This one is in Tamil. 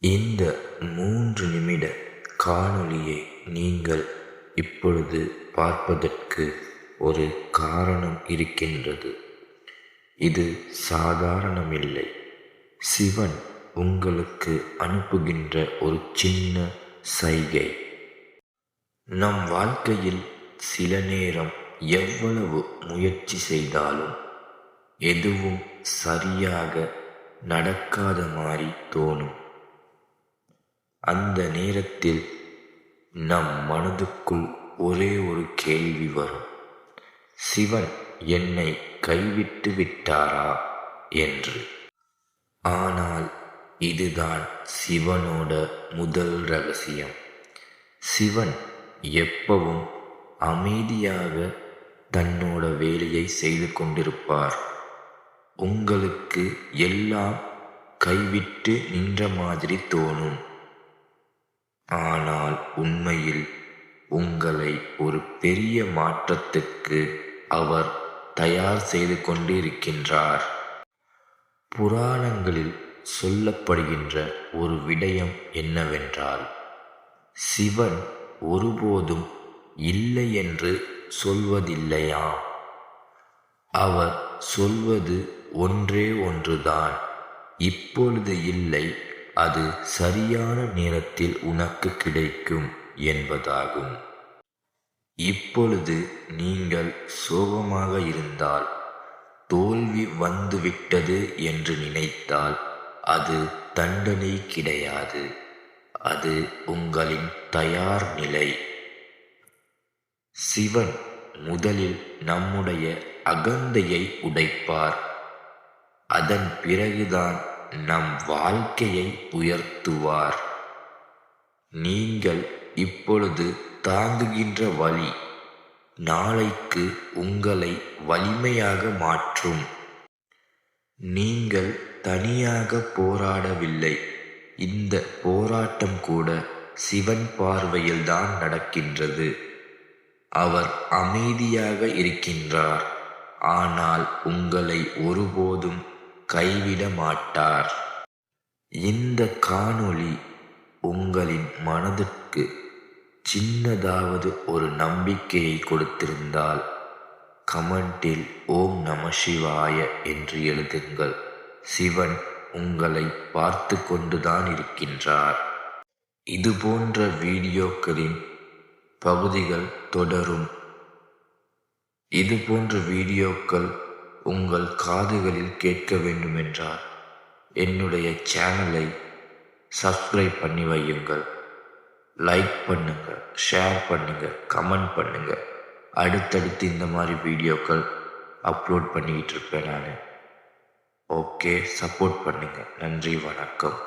இந்த மூன்று நிமிட காணொளியை நீங்கள் இப்பொழுது பார்ப்பதற்கு ஒரு காரணம் இருக்கின்றது. இது சாதாரணமில்லை. சிவன் உங்களுக்கு அனுப்புகின்ற ஒரு சின்ன சைகை. நம் வாழ்க்கையில் சில நேரம் எவ்வளவு முயற்சி செய்தாலும் எதுவும் சரியாக நடக்காத மாதிரி தோணும். அந்த நேரத்தில் நம் மனதுக்குள் ஒரே ஒரு கேள்வி வரும். சிவன் என்னை கைவிட்டு விட்டாரா? என்று. ஆனால் இதுதான் சிவனோட முதல் ரகசியம். சிவன் எப்பவும் அமைதியாக தன்னோட வேலையை செய்து கொண்டிருப்பார். உங்களுக்கு எல்லாம் கைவிட்டு நின்ற மாதிரி தோணும். உண்மையில் உங்களை ஒரு பெரிய மாற்றத்துக்கு அவர் தயார் செய்து கொண்டிருக்கின்றார். புராணங்களில் சொல்லப்படுகின்ற ஒரு விடயம் என்னவென்றால் சிவன் ஒருபோதும் இல்லை என்று சொல்வதில்லையாம். அவர் சொல்வது ஒன்றே ஒன்றுதான். இப்பொழுது இல்லை அது சரியான நேரத்தில் உனக்கு கிடைக்கும் என்பதாகும். இப்பொழுது நீங்கள் சோகமாக இருந்தால் தோல்வி வந்துவிட்டது என்று நினைத்தால் அது தண்டனை கிடையாது. அது உங்களின் தயார் நிலை. சிவன் முதலில் நம்முடைய அகந்தையை உடைப்பார். அதன் பிறகுதான் நம் வாழ்க்கையை உயர்த்துவார். நீங்கள் இப்பொழுது தாங்குகின்ற வழி நாளைக்கு உங்களை வலிமையாக மாற்றும். நீங்கள் தனியாக போராடவில்லை. இந்த போராட்டம் கூட சிவன் பார்வையில்தான் நடக்கின்றது. அவர் அமைதியாக இருக்கின்றார். ஆனால் உங்களை ஒருபோதும் கைவிட மாட்டார் இந்த காணொளி உங்களின் மனதிற்கு சின்னதாவது ஒரு நம்பிக்கையை கொடுத்திருந்தால் கமெண்டில் ஓம் நம சிவாய என்று எழுதுங்கள். சிவன் உங்களை பார்த்து கொண்டுதான் இருக்கின்றார். இது போன்ற வீடியோக்களின் பகுதிகள் தொடரும். இது போன்ற வீடியோக்கள் உங்கள் காதுகளில் கேட்க வேண்டுமென்றால் என்னுடைய சேனலை சப்ஸ்கிரைப் பண்ணி வையுங்கள். லைக் பண்ணுங்கள் ஷேர் பண்ணுங்கள் கமெண்ட் பண்ணுங்கள். அடுத்தடுத்து இந்த மாதிரி வீடியோக்கள் அப்லோட் பண்ணிக்கிட்டு இருப்பேன் நான். ஓகே சப்போர்ட் பண்ணுங்கள். நன்றி வணக்கம்.